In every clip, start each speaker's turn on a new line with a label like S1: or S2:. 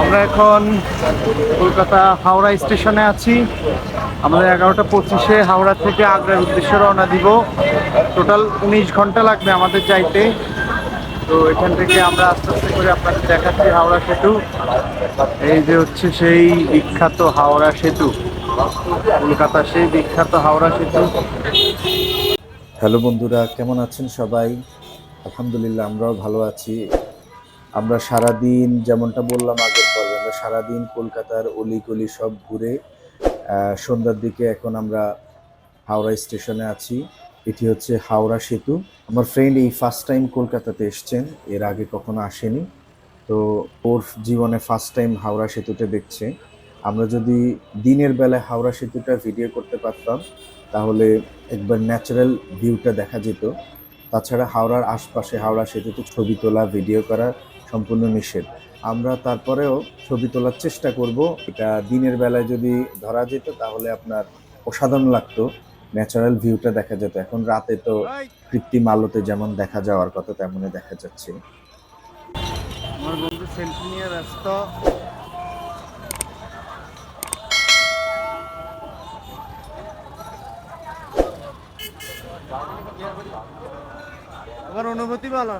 S1: আমরা এখন কলকাতা হাওড়া স্টেশনে আছি। আমাদের এগারোটা পঁচিশে হাওড়া থেকে আগ্রার উদ্দেশ্যে রওনা দিব। টোটাল উনিশ ঘণ্টা লাগবে আমাদের যাইতে। তো এখান থেকে আমরা আস্তে আস্তে করে আপনাদের দেখাচ্ছি হাওড়া সেতু। এই যে হচ্ছে সেই বিখ্যাত হাওড়া সেতু। কলকাতা সেই বিখ্যাত হাওড়া সেতু।
S2: হ্যালো বন্ধুরা, কেমন আছেন সবাই? আলহামদুলিল্লাহ আমরাও ভালো আছি। আমরা সারাদিন যেমনটা বললাম আমরা সারাদিন কলকাতার অলিগলি সব ঘুরে সন্ধ্যার দিকে এখন আমরা হাওড়া স্টেশনে আছি। এটি হচ্ছে হাওড়া সেতু। আমার ফ্রেন্ড এই ফার্স্ট টাইম কলকাতাতে এসছেন, এর আগে কখনো আসেনি। তো ওর জীবনে ফার্স্ট টাইম হাওড়া সেতুটা দেখছে। আমরা যদি দিনের বেলায় হাওড়া সেতুটা ভিডিও করতে পারতাম, তাহলে একবার ন্যাচারাল ভিউটা দেখা যেত। তাছাড়া হাওড়ার আশপাশে হাওড়া সেতুতে ছবি তোলা ভিডিও করা সম্পূর্ণ নিষেধ। আমরা তারপরেও ছবি তোলার চেষ্টা করব। এটা দিনের বেলায় যদি ধরা যেত, তাহলে আপনার অসাধারণ লাগতো। ন্যাচারাল ভিউটা দেখা যেত। এখন রাতে তো কৃত্রিম আলোতে যেমন দেখা যাওয়ার কথা, তেমনই দেখা যাচ্ছে।
S1: আমার বন্ধু সেলফি নিয়ে ব্যস্ত। আমার অনুভূতি বলো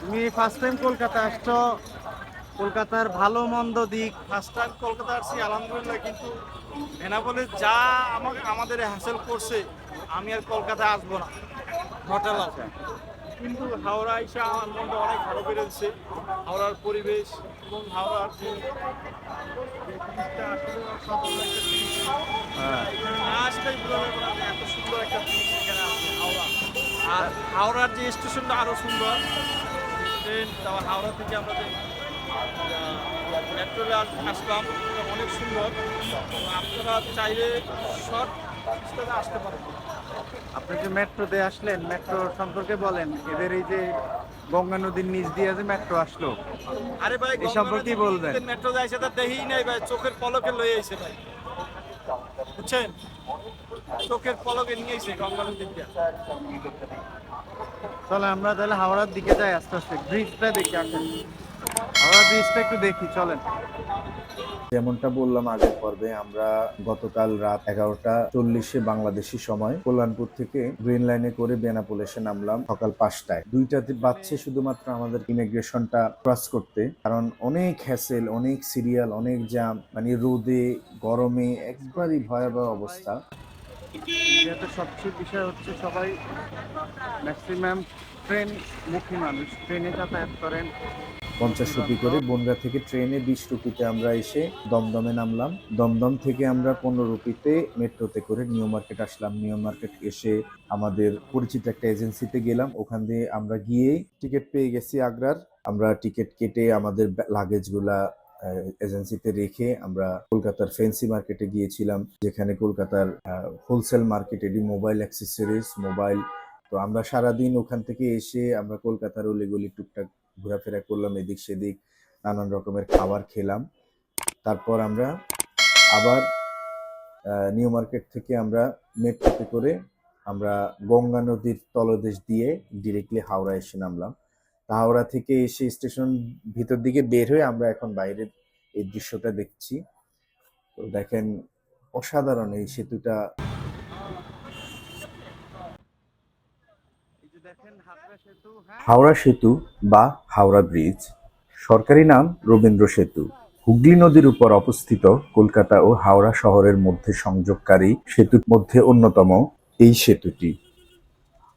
S1: তুমি ফার্স্ট টাইম কলকাতা আসছো কলকাতার ভালো মন্দ দিক
S3: ফার্স্ট টাইম কলকাতা আসছি আলহামদুলিল্লাহ কিন্তু বেনাপোলে যা আমাকে আমাদের হ্যাসেল করছে আমি আর কলকাতা আসব না। হোটেল আছে। কিন্তু হাওড়া এসে আমার মনটা অনেক ভালো বেড়েছে হাওড়ার পরিবেশ এবং হাওড়ার।
S1: হ্যাঁ।
S3: আসলেই বোঝা যাবে এত সুন্দর একটা জিনিস এখানে আছে হাওড়া। আর হাওড়ার যে স্টেশনটা আরও সুন্দর ট্রেন তারপর হাওড়া থেকে আমরা যে মেট্রোলে আসলাম অনেক সুন্দর। আপনারা চাইলে শর্ট আসতে পারেন।
S1: আপনি যে মেট্রোতে আসলেন মেট্রো সম্পর্কে বলেন এদের এই যে গঙ্গা নদীর নিচ দিয়ে যে মেট্রো আসলো
S3: আরে ভাই
S1: এই সম্পর্কে বলবেন?
S3: মেট্রো যাইছে তা দেহি নাই ভাই চোখের পলকে লয়ে আইছে ভাই। বুঝছেন? চোখের পলকে নিয়ে আইছে গঙ্গা নদীর।
S1: চলে আমরা তাহলে হাওড়ার দিকে যাই আস্তে আস্তে। ব্রিজটা দেখি আসেন হাওড়া ব্রিজটা একটু দেখি চলেন।
S2: যেমনটা বললাম আগের পর্বে আমরা গতকাল রাত এগারোটা চল্লিশে বাংলাদেশি সময় কল্যাণপুর থেকে গ্রিন লাইনে করে বেনাপোল এসে নামলাম সকাল পাঁচটায়। দুইটাতে বাজছে শুধুমাত্র আমাদের ইমিগ্রেশনটা ক্রস করতে কারণ অনেক হ্যাসেল অনেক সিরিয়াল অনেক জ্যাম মানে রোদে গরমে একবারই ভয়াবহ অবস্থা।
S1: যেহেতু সবচেয়ে বিষয় হচ্ছে সবাই ম্যাক্সিমাম ট্রেন মুখী মানুষ ট্রেনে যাতায়াত করেন।
S2: পঞ্চাশ রুপি করে বনগা থেকে ট্রেনে বিশ রুপিতে আমরা এসে দমদমে নামলাম। দমদম থেকে আমরা পনেরো রুপিতে মেট্রোতে করে নিউ মার্কেট আসলাম। নিউ মার্কেট এসে আমাদের পরিচিত একটা এজেন্সিতে গেলাম। ওখান দিয়ে আমরা গিয়ে টিকিট পেয়ে গেছি আগ্রার। আমরা টিকিট কেটে আমাদের লাগেজগুলা এজেন্সিতে রেখে আমরা কলকাতার ফেন্সি মার্কেটে গিয়েছিলাম, যেখানে কলকাতার হোলসেল মার্কেট এটি মোবাইল অ্যাক্সেসরিজ মোবাইল তো আমরা সারাদিন ওখান থেকে এসে আমরা কলকাতার অলিগলি টুকটাক ঘোরাফেরা করলাম, এদিক সেদিক নানান রকমের খাবার খেলাম। তারপর আমরা আবার নিউ মার্কেট থেকে আমরা মেট্রোতে করে আমরা গঙ্গা নদীর তলদেশ দিয়ে ডিরেক্টলি হাওড়া এসে নামলাম। হাওড়া থেকে এসে স্টেশন ভিতর দিকে বের হয়ে আমরা এখন বাইরের এই দৃশ্যটা দেখছি। তো দেখেন, অসাধারণ এই সেতুটা। হাওড়া সেতু বা হাওড়া ব্রিজ, সরকারি নাম রবীন্দ্র সেতু। হুগলি নদীর উপর অবস্থিত কলকাতা ও হাওড়া শহরের মধ্যে সংযোগকারী সেতুর মধ্যে অন্যতম এই সেতুটি।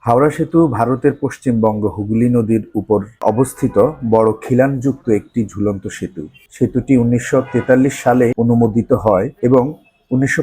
S2: হাওড়া সেতু ভারতের পশ্চিমবঙ্গ হুগলি নদীর উপর অবস্থিত বড় খিলানযুক্ত একটি ঝুলন্ত সেতু। সেতুটি উনিশশো তেতাল্লিশ সালে অনুমোদিত হয় এবং উনিশশো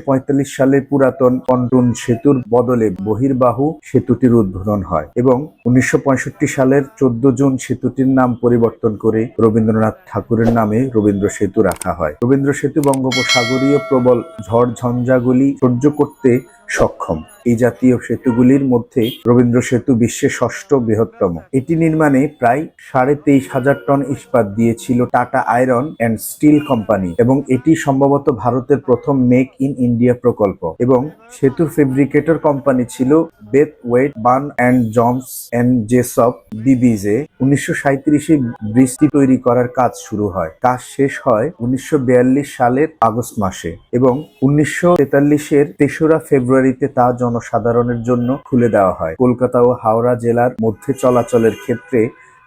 S2: সালে পুরাতন পন্টুন সেতুর বদলে বহির্বাহু সেতুটির উদ্বোধন হয় এবং উনিশশো পঁয়ষট্টি সালের চোদ্দ জুন সেতুটির নাম পরিবর্তন করে রবীন্দ্রনাথ ঠাকুরের নামে রবীন্দ্র সেতু রাখা হয়। রবীন্দ্র সেতু বঙ্গোপসাগরীয় প্রবল ঝড় ঝঞ্ঝাগুলি সহ্য করতে সক্ষম। এই জাতীয় সেতুগুলির মধ্যে রবীন্দ্র সেতু বিশ্বের ষষ্ঠ বৃহত্তম। এটি নির্মাণে প্রায় সাড়ে তেইশ হাজার টন ইস্পাত দিয়েছিল Tata iron and steel company এবং এটি সম্ভবত ভারতের প্রথম মেক ইন ইন্ডিয়া প্রকল্প এবং সেতুর ফেব্রিকেটর কোম্পানি ছিল Braithwaite, Burn and Johns and Jessop BBJ. উনিশশো সাঁত্রিশে বৃষ্টি তৈরি করার কাজ শুরু হয়। কাজ শেষ হয় উনিশশো বিয়াল্লিশ সালের আগস্ট মাসে এবং উনিশশো তেতাল্লিশের তেসরা ফেব্রুয়ারিতে তা জনসাধারণের জন্য খুলে দেওয়া হয়। কলকাতা ও হাওড়া জেলার মধ্যে চলাচলের ক্ষেত্রে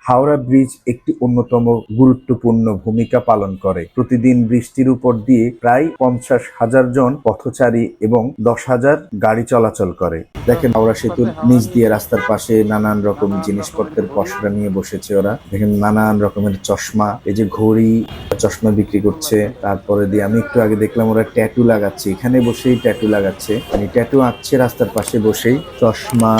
S2: হাওড়া ব্রিজ একটি অন্যতম গুরুত্বপূর্ণ ভূমিকা পালন করে। প্রতিদিন বৃষ্টির উপর দিয়ে প্রায় পঞ্চাশ হাজার জন পথচারী এবং দশ হাজার গাড়ি চলাচল করে। দেখেন হাওড়া সেতুর নিচ দিয়ে রাস্তার পাশে নানান রকম জিনিসপত্রের পসরা নিয়ে বসেছে ওরা। দেখেন নানান রকমের চশমা, এই যে ঘড়ি, চশমা বিক্রি করছে। তারপরে দিয়ে আমি একটু আগে দেখলাম ওরা ট্যাটু লাগাচ্ছে। এখানে বসেই ট্যাটু লাগাচ্ছে। মানে ট্যাটু আঁকছে রাস্তার পাশে বসেই। চশমা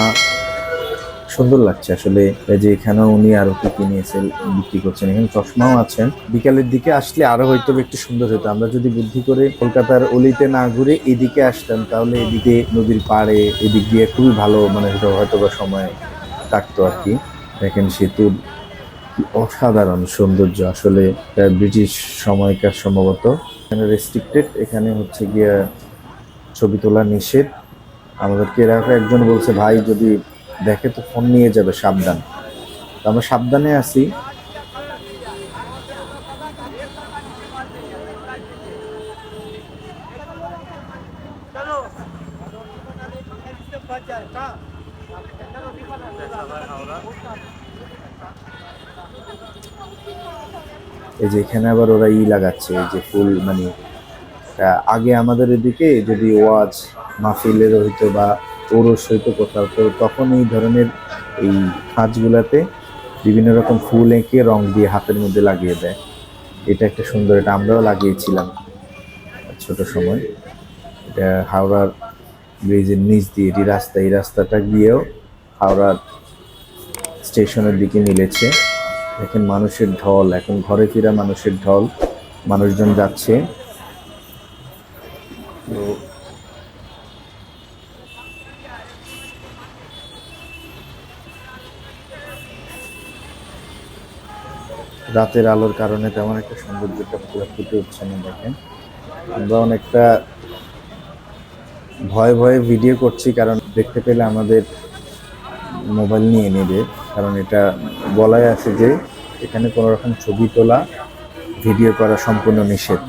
S2: সুন্দর লাগছে। আসলে যে এখানেও উনি আরও কি কি নিয়েছে বিক্রি করছেন, এখানে চশমাও আছেন বিকালের দিকে আসলে আরও হয়তো একটু সুন্দর হতো। আমরা যদি বুদ্ধি করে কলকাতার অলিতে না ঘুরে এদিকে আসতাম, তাহলে এদিকে নদীর পাড়ে, এদিক দিয়ে খুবই ভালো মানে হয়তো বা সময় কাটতো আর কি। দেখেন সেতুর অসাধারণ সৌন্দর্য আসলে ব্রিটিশ সময়কার সম্ভবত। এখানে রেস্ট্রিক্টেড এখানে হচ্ছে গিয়ে ছবি তোলা নিষেধ। আমাদেরকে এরকম একজন বলছে, ভাই, যদি দেখে তো ফোন নিয়ে যাবে, সাবধান। আমরা সাবধানে আছি। এই যে এখানে আবার ওরা ই লাগাচ্ছে, এই যে ফুল মানে আগে আমাদের এদিকে যদি ওয়াজ মাহফিলের হইতো বা ওরস হইতো কোথাও তো তখন এই ধরনের এই খাঁজগুলাতে বিভিন্ন রকম ফুল এঁকে রং দিয়ে হাতের মধ্যে লাগিয়ে দেয়। এটা একটা সুন্দর, এটা আমরাও লাগিয়েছিলাম ছোট সময়। এটা হাওড়ার ব্রিজের নিচ দিয়ে এটি রাস্তা, এই রাস্তাটা গিয়েও হাওড়ার স্টেশনের দিকে মিলেছে। দেখেন মানুষের ঢল, এখন ঘরে ফেরা মানুষের ঢল, মানুষজন যাচ্ছে। রাতের আলোর কারণে তেমন একটা সৌন্দর্যটা পুরো ফুটে উঠছে না, দেখেন। আমরা অনেকটা ভয়ে ভয়ে ভিডিও করছি, কারণ দেখতে পেলে আমাদের মোবাইল নিয়ে নেবে। কারণ এটা বলাই আছে যে, এখানে কোনো রকম ছবি তোলা ভিডিও করা সম্পূর্ণ নিষেধ।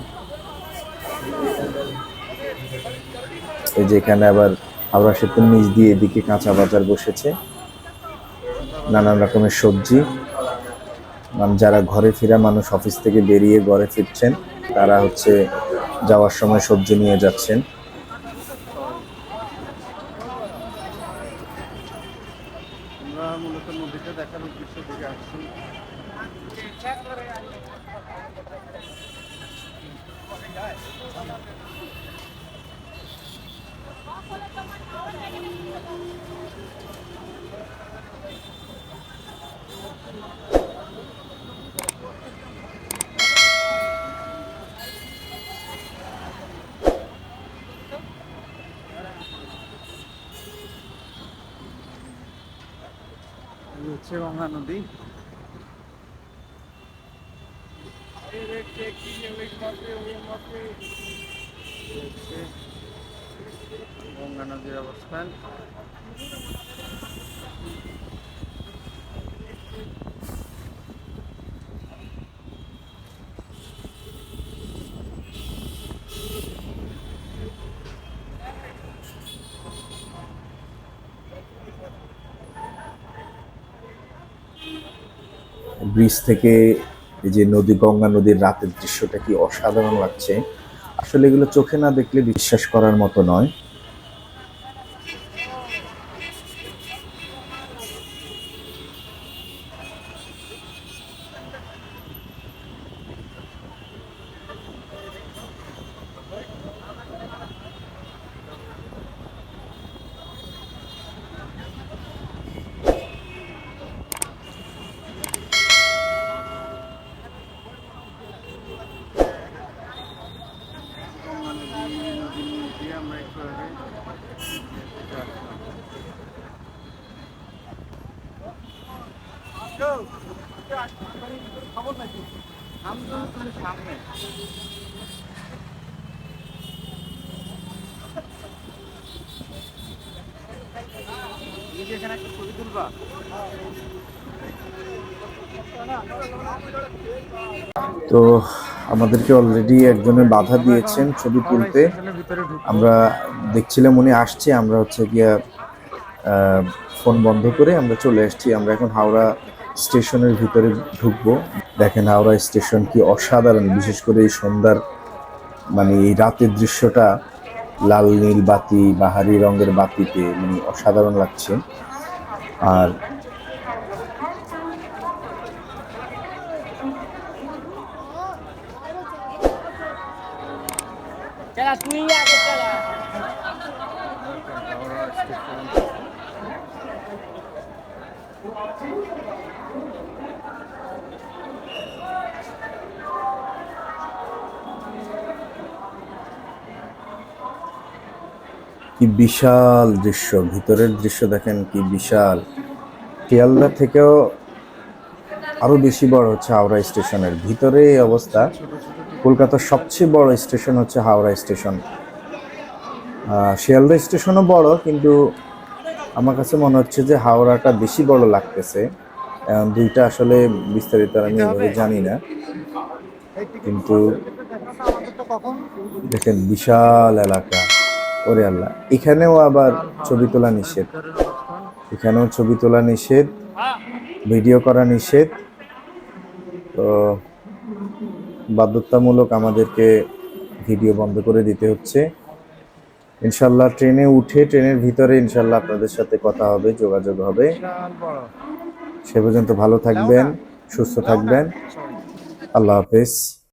S2: এই যে এখানে আবার হাওড়া সেতুর নিচ দিয়ে এদিকে কাঁচা বাজার বসেছে। নানান রকমের সবজি। যারা ঘরে ফেরা মানুষ অফিস থেকে বেরিয়ে ঘরে ফিরছেন, তারা হচ্ছে যাওয়ার সময় সবজি নিয়ে যাচ্ছেন
S1: মূলত নদীটা দেখার উদ্দেশ্য থেকে আসছি এই হচ্ছে গঙ্গা নদী। গঙ্গা নদীর অবস্থান।
S2: ব্রিজ থেকে এই যে নদী, গঙ্গা নদীর রাতের দৃশ্যটা কি অসাধারণ লাগছে। আসলে এগুলো চোখে না দেখলে বিশ্বাস করার মতো নয়
S1: গঙ্গা নদী নদীর নিচ দিয়ে আমরা একটু আগে এটা আসলাম। খবর নাকি
S2: তো আমাদেরকে অলরেডি একজনে বাধা দিয়েছেন ছবি তুলতে। আমরা দেখছিলাম উনি আসছে, আমরা হচ্ছে গিয়া ফোন বন্ধ করে আমরা চলে আসছি। আমরা এখন হাওড়া স্টেশনের ভিতরে ঢুকবো। দেখেন হাওড়া স্টেশন কি অসাধারণ বিশেষ করে এই সন্ধ্যার মানে এই রাতের দৃশ্যটা লাল নীল বাতি বাহারি রঙের বাতিতে মানে অসাধারণ লাগছে। আর কি বিশাল দৃশ্য ভিতরের দৃশ্য দেখেন কি বিশাল। শিয়ালদা থেকেও আরও বেশি বড় হচ্ছে হাওড়া স্টেশনের ভিতরে এই অবস্থা। কলকাতার সবচেয়ে বড় স্টেশন হচ্ছে হাওড়া স্টেশন। শিয়ালদা স্টেশনও বড় কিন্তু আমার কাছে মনে হচ্ছে যে হাওড়াটা বেশি বড় লাগতেছে। দুইটা আসলে বিস্তারিত আমি এভাবে জানি না। কিন্তু দেখেন বিশাল এলাকা। ওরে আল্লাহ। এখানেও আবার ছবি তোলা নিষেধ। এখানেও ছবি তোলা নিষেধ, ভিডিও করা নিষেধ। তো বাধ্যতামূলক আমাদেরকে ভিডিও বন্ধ করে দিতে হচ্ছে। ইনশাল্লাহ ট্রেনে উঠে, ট্রেনের ভিতরে ইনশাল্লাহ আপনাদের সাথে কথা হবে, যোগাযোগ হবে। সে পর্যন্ত ভালো থাকবেন, সুস্থ থাকবেন। আল্লাহ হাফেজ।